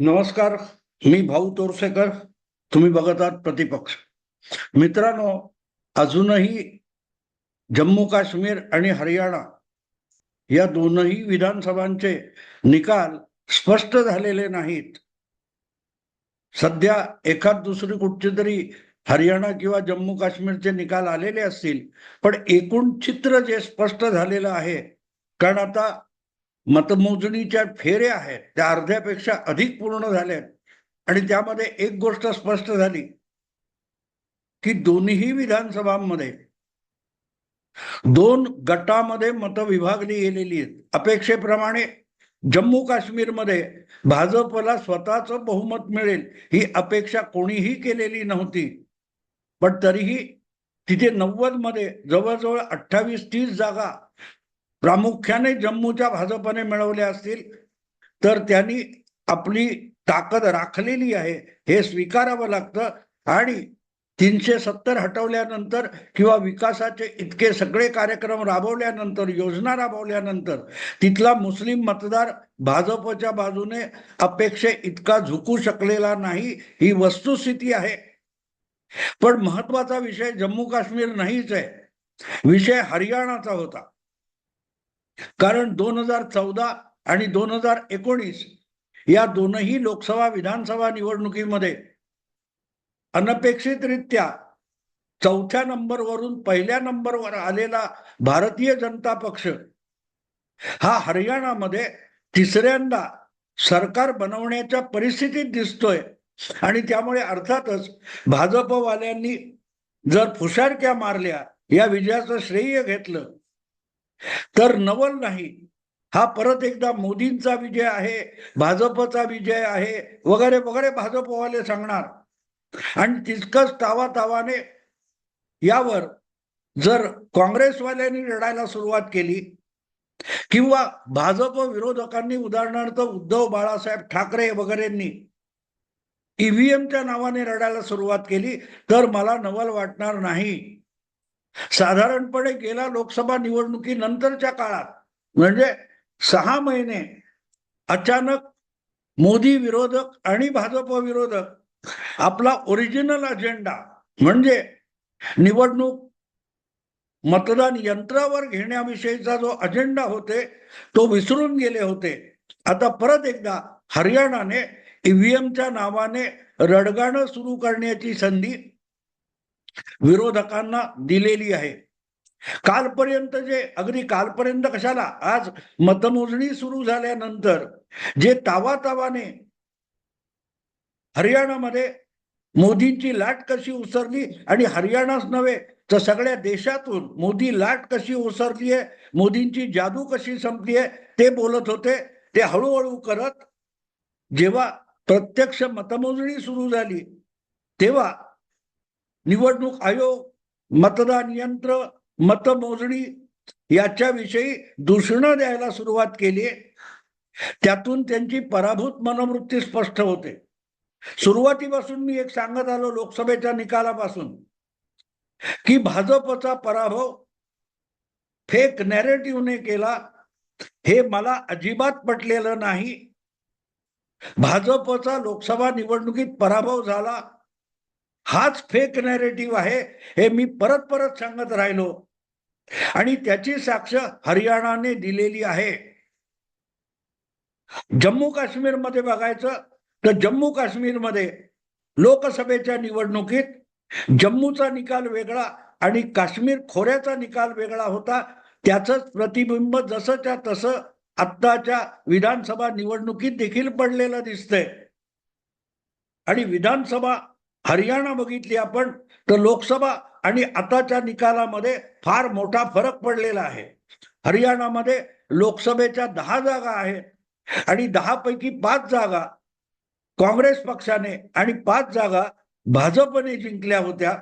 नमस्कार मी भाऊ तोरसेकर तुम्ही बघत आहात प्रतिपक्ष. मित्रांनो अजूनही जम्मू काश्मीर आणि हरियाणा या दोनही विधानसभांचे निकाल स्पष्ट झालेले नाहीत. सध्या एखाद दुसरी कुठची तरी हरियाणा किंवा जम्मू काश्मीरचे निकाल आलेले असतील पण एकूण चित्र जे स्पष्ट झालेलं आहे कारण आता मतमोजणीच्या फेऱ्या आहेत त्या अर्ध्यापेक्षा अधिक पूर्ण झाल्या आणि त्यामध्ये एक गोष्ट स्पष्ट झाली की दोन्ही विधानसभांमध्ये दोन गटामध्ये मतं विभागली गेलेली आहेत. अपेक्षेप्रमाणे जम्मू काश्मीरमध्ये भाजपला स्वतःच बहुमत मिळेल ही अपेक्षा कोणीही केलेली नव्हती. पण तरीही तिथे नव्वदमध्ये जवळजवळ अठ्ठावीस तीस जागा प्रामुख्याने जम्मूच्या भाजपने मिळवल्या असतील तर त्यांनी आपली ताकद राखलेली आहे हे स्वीकारावं लागतं. आणि तीनशे सत्तर हटवल्यानंतर किंवा विकासाचे इतके सगळे कार्यक्रम राबवल्यानंतर योजना राबवल्यानंतर तिथला मुस्लिम मतदार भाजपच्या बाजूने अपेक्षे इतका झुकू शकलेला नाही ही वस्तुस्थिती आहे. पण महत्त्वाचा विषय जम्मू काश्मीर नाहीच आहे. विषय हरियाणाचा होता. कारण दोन हजार चौदा आणि दोन हजार एकोणीस या दोनही लोकसभा विधानसभा निवडणुकीमध्ये अनपेक्षितरित्या चौथ्या नंबरवरून पहिल्या नंबरवर आलेला भारतीय जनता पक्ष हा हरियाणामध्ये तिसऱ्यांदा सरकार बनवण्याच्या परिस्थितीत दिसतोय. आणि त्यामुळे अर्थातच भाजपवाल्यांनी जर फुशारक्या मारल्या या विजयाचं श्रेय घेतलं तर नवल नाही. हा परत एकदा मोदींचा विजय आहे भाजपचा विजय आहे वगैरे वगैरे भाजपवाले सांगणार. आणि तितकंच तावा तावाने यावर जर काँग्रेसवाल्यांनी रडायला सुरुवात केली किंवा भाजप विरोधकांनी उदाहरणार्थ उद्धव बाळासाहेब ठाकरे वगैरेंनी ईव्हीएमच्या नावाने रडायला सुरुवात केली तर मला नवल वाटणार नाही. साधारणपणे गेल्या लोकसभा निवडणुकीनंतरच्या काळात म्हणजे सहा महिने अचानक मोदी विरोधक आणि भाजप विरोधक आपला ओरिजिनल अजेंडा म्हणजे निवडणूक मतदान यंत्रावर घेण्याविषयीचा जो अजेंडा होते तो विसरून गेले होते. आता परत एकदा हरियाणाने ईव्हीएमच्या नावाने रडगाणं सुरू करण्याची संधी विरोधकांना दिलेली आहे. कालपर्यंत जे अगदी कालपर्यंत कशाला? आज मतमोजणी सुरू झाल्यानंतर जे तावातावाने हरियाणामध्ये मोदींची लाट कशी उसरली आणि हरियाणाच नव्हे तर सगळ्या देशातून मोदी लाट कशी ओसरली आहे मोदींची जादू कशी संपली आहे ते बोलत होते. ते हळूहळू करत जेव्हा प्रत्यक्ष मतमोजणी सुरू झाली तेव्हा निवडणूक आयोग मतदान यंत्र मतमोजणी याच्याविषयी दूषणं द्यायला सुरुवात केली. त्यातून त्यांची पराभूत मनोवृत्ती स्पष्ट होते. सुरुवातीपासून मी एक सांगत आलो लोकसभेच्या निकालापासून की भाजपचा पराभव फेक नॅरेटिव्हने केला हे मला अजिबात पटलेलं नाही. भाजपचा लोकसभा निवडणुकीत पराभव झाला हाच फेक नॅरेटिव्ह आहे हे मी परत परत सांगत राहिलो. आणि त्याची साक्ष हरियाणाने दिलेली आहे. जम्मू काश्मीरमध्ये बघायचं तर जम्मू काश्मीरमध्ये लोकसभेच्या निवडणुकीत जम्मूचा निकाल वेगळा आणि काश्मीर खोऱ्याचा निकाल वेगळा होता. त्याच प्रतिबिंब जसंच्या तसं आत्ताच्या विधानसभा निवडणुकीत देखील पडलेलं दिसतंय. आणि विधानसभा हरियाणा बघितली आपण तर लोकसभा आणि आताच्या निकालामध्ये फार मोठा फरक पडलेला आहे. हरियाणामध्ये लोकसभेच्या दहा जागा आहेत आणि दहा पैकी पाच जागा काँग्रेस पक्षाने आणि पाच जागा भाजपने जिंकल्या होत्या.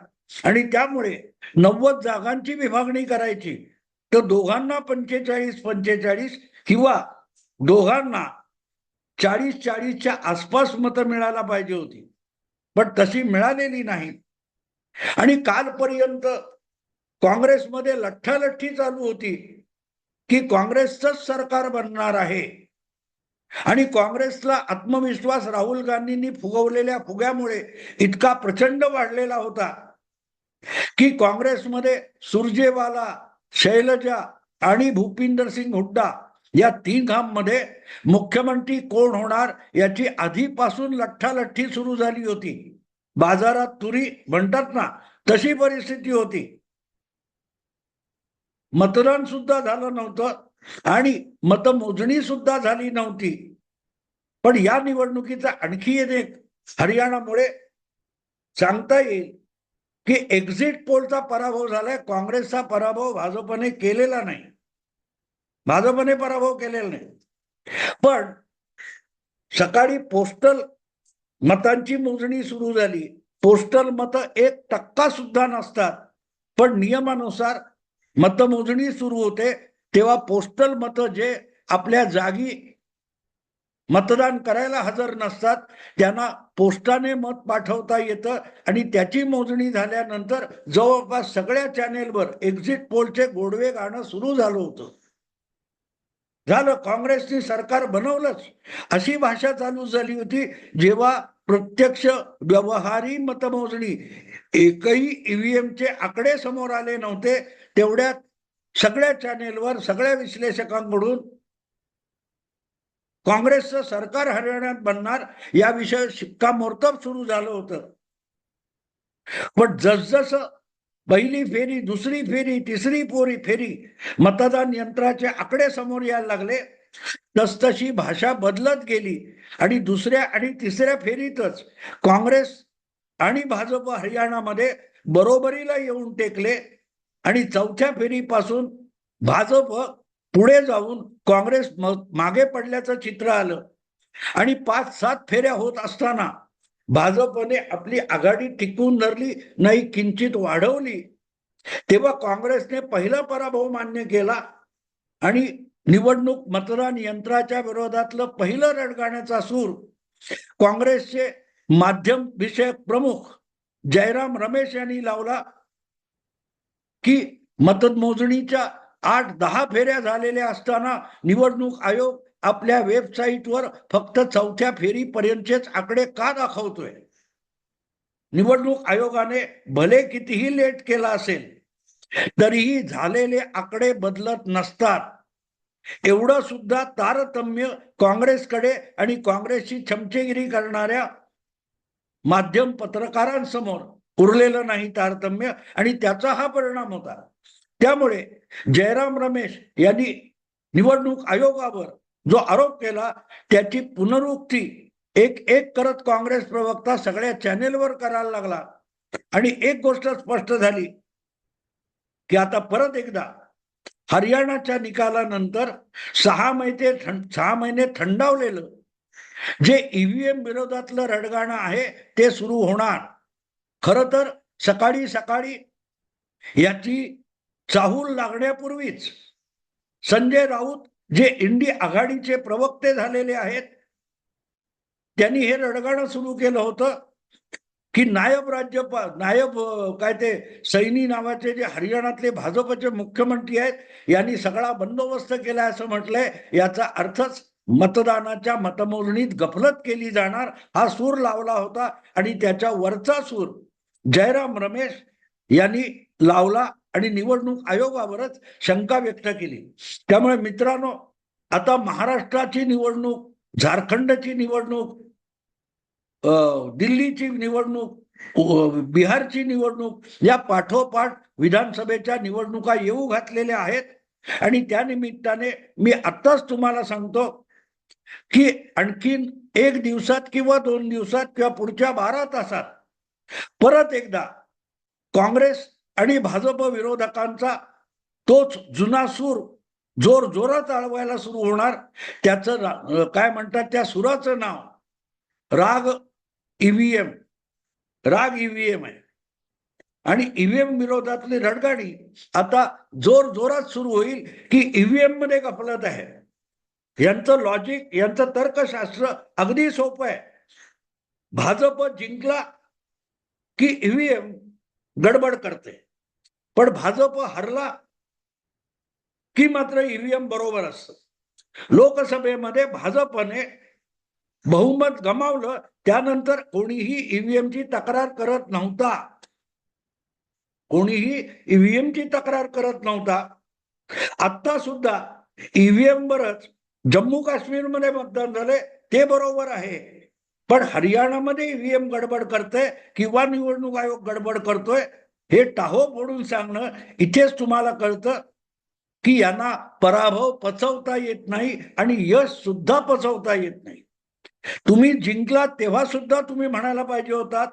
आणि त्यामुळे नव्वद जागांची विभागणी करायची तर दोघांना पंचेचाळीस पंचेचाळीस किंवा दोघांना चाळीस चाळीसच्या आसपास मतं मिळायला पाहिजे होती. पण तशी मिळालेली नाही. आणि कालपर्यंत काँग्रेसमध्ये लठ्ठालठ्ठी चालू होती की काँग्रेसच सरकार बनणार आहे. आणि काँग्रेसला आत्मविश्वास राहुल गांधींनी फुगवलेल्या फुग्यामुळे इतका प्रचंड वाढलेला होता की काँग्रेसमध्ये सुरजेवाला शैलजा आणि भूपिंदर सिंग हुड्डा या तीन मध्ये मुख्यमंत्री कोण होणार याची आधीपासून लठ्ठालठ्ठी सुरू झाली होती. बाजारात तुरी म्हणतात ना तशी परिस्थिती होती. मतदान सुद्धा झालं नव्हतं आणि मतमोजणी सुद्धा झाली नव्हती. पण या निवडणुकीचा आणखी एक हरियाणामुळे सांगता येईल की एक्झिट पोलचा पराभव झालाय काँग्रेसचा पराभव भाजपने केलेला नाही. भाजपने पराभव केलेला नाही. पण सकाळी पोस्टल मतांची मोजणी सुरू झाली. पोस्टल मत एक टक्का सुद्धा नसतात. पण नियमानुसार मतमोजणी सुरू होते. तेव्हा पोस्टल मत जे आपल्या जागी मतदान करायला हजर नसतात. त्यांना पोस्टाने मत पाठवता येतं आणि त्याची मोजणी झाल्यानंतर जवळपास सगळ्या चॅनेलवर एक्झिट पोलचे गोडवे गाणं सुरू झालं होतं. झालं काँग्रेसनी सरकार बनवलंच. अशी भाषा चालू झाली होती जेव्हा प्रत्यक्ष व्यवहारी मतमोजणी एकही ईव्हीएमचे आकडे समोर आले नव्हते तेवढ्यात सगळ्या चॅनेलवर सगळ्या विश्लेषकांकडून काँग्रेसचं सरकार हरियाणात बनणार याविषयी शिक्कामोर्तब सुरू झालं होतं. पण जसजसं पहिली फेरी दुसरी फेरी तिसरी पोरी फेरी. मतदान यंत्राचे आकडे समोर यायला लागले. तसतशी भाषा बदलत गेली. आणि दुसऱ्या आणि तिसऱ्या फेरीतच काँग्रेस आणि भाजप हरियाणामध्ये बरोबरीला येऊन टेकले. आणि चौथ्या फेरीपासून भाजप पुढे जाऊन काँग्रेस मागे पडल्याचं चित्र आलं. आणि पाच सात फेऱ्या होत असताना भाजपने आपली आघाडी टिकवून धरली नाही किंचित वाढवली. तेव्हा काँग्रेसने पहिला पराभव मान्य केला आणि निवडणूक मतदान यंत्राच्या विरोधातलं पहिलं रडगाण्याचा सूर. काँग्रेसचे माध्यम विषयक प्रमुख जयराम रमेश यांनी लावला की मतमोजणीच्या आठ दहा फेऱ्या झालेल्या असताना निवडणूक आयोग आपल्या वेबसाईटवर फक्त चौथ्या फेरीपर्यंतचेच आकडे का दाखवतोय? निवडणूक आयोगाने भले कितीही लेट केला असेल तरीही झालेले आकडे बदलत नसतात. एवढं सुद्धा तारतम्य काँग्रेसकडे आणि काँग्रेसची चमचेगिरी करणाऱ्या माध्यम पत्रकारांसमोर उरलेलं नाही तारतम्य आणि त्याचा हा परिणाम होता. त्यामुळे जयराम रमेश यांनी निवडणूक आयोगावर जो आरोप केला त्याची पुनरुक्ती एक एक करत काँग्रेस प्रवक्ता सगळ्या चॅनेलवर करायला लागला. आणि एक गोष्ट स्पष्ट झाली की आता परत एकदा हरियाणाच्या निकालानंतर सहा महिने सहा महिने थंडावलेलं जे ईव्हीएम विरोधातलं रडगाणं आहे ते सुरू होणार. खर तर सकाळी सकाळी याची चाहूल लागण्यापूर्वीच संजय राऊत जे इंडी आघाडीचे प्रवक्ते झालेले आहेत त्यांनी हे रडगाणं सुरू केलं होतं की नायब राज्यपाल नायब काय ते सैनी नावाचे जे हरियाणातले भाजपचे मुख्यमंत्री आहेत यांनी सगळा बंदोबस्त केला असं म्हटलंय. याचा अर्थच मतदानाच्या मतमोजणीत गफलत केली जाणार हा सूर लावला होता. आणि त्याच्या वरचा सूर जयराम रमेश यांनी लावला. आणि निवडणूक आयोगावरच शंका व्यक्त केली. त्यामुळे मित्रांनो आता महाराष्ट्राची निवडणूक झारखंडची निवडणूक दिल्लीची निवडणूक बिहारची निवडणूक या पाठोपाठ विधानसभेच्या निवडणुका येऊ घातलेल्या आहेत. आणि त्या निमित्ताने मी आत्ताच तुम्हाला सांगतो की आणखीन एक दिवसात किंवा दोन दिवसात किंवा पुढच्या बारा तासात परत एकदा काँग्रेस आणि भाजप विरोधकांचा तोच जुना सूर जोर जोरात आळवायला सुरू होणार. त्याचं काय म्हणतात त्या सुराचं नाव? राग ईव्हीएम राग ईव्हीएम आहे. आणि ईव्हीएम विरोधातली रडगाडी आता जोर जोरात सुरू होईल की ईव्हीएममध्ये गफलत आहे. यांचं लॉजिक यांचं तर्कशास्त्र अगदी सोपं आहे. भाजप जिंकला की ईव्हीएम गडबड करते. पण भाजप हरला की मात्र ईव्हीएम बरोबर असत. लोकसभेमध्ये भाजपने बहुमत गमावलं त्यानंतर कोणीही ईव्हीएमची तक्रार करत नव्हता. कोणीही ईव्हीएमची तक्रार करत नव्हता. आता सुद्धा ईव्हीएम वरच जम्मू काश्मीरमध्ये मतदान झाले ते बरोबर आहे. पण हरियाणामध्ये ईव्हीएम गडबड करते किंवा निवडणूक आयोग गडबड करतोय हे टाहो फोडून सांगणं इथेच तुम्हाला कळतं की यांना पराभव पचवता येत नाही आणि यश सुद्धा पचवता येत नाही. तुम्ही जिंकला तेव्हा सुद्धा तुम्ही म्हणायला पाहिजे होतात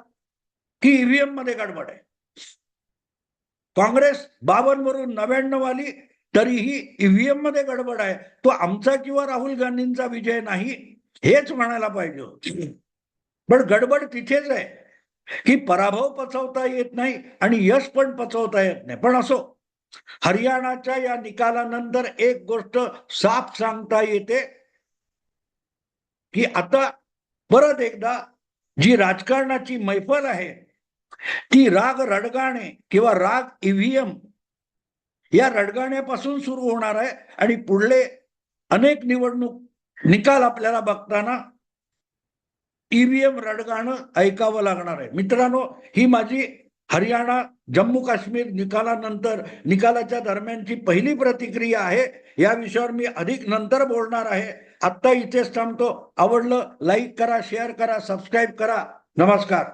की ईव्हीएममध्ये गडबड आहे. काँग्रेस बावन्न वरून नव्याण्णव आली तरीही ईव्हीएममध्ये गडबड आहे. तो आमचा किंवा राहुल गांधींचा विजय नाही हेच म्हणायला पाहिजे पण गडबड तिथेच आहे. की पराभव पचवता येत नाही आणि यश पण पचवता येत नाही. पण असो हरियाणाच्या या निकालानंतर एक गोष्ट साफ सांगता येते की आता परत एकदा जी राजकारणाची मैफल आहे ती राग रडगाणे किंवा राग ईव्हीएम या रडगाण्यापासून सुरू होणार आहे आणि पुढले अनेक निवडणूक निकाल आपल्याला बघताना ईव्हीएम रडगाणं ऐकावं लागणार आहे. मित्रांनो ही माझी हरियाणा जम्मू काश्मीर निकालानंतर निकालाच्या दरम्यानची पहिली प्रतिक्रिया आहे. या विषयावर मी अधिक नंतर बोलणार आहे. आत्ता इथेच थांबतो. आवडलं लाईक करा शेअर करा सबस्क्राईब करा. नमस्कार.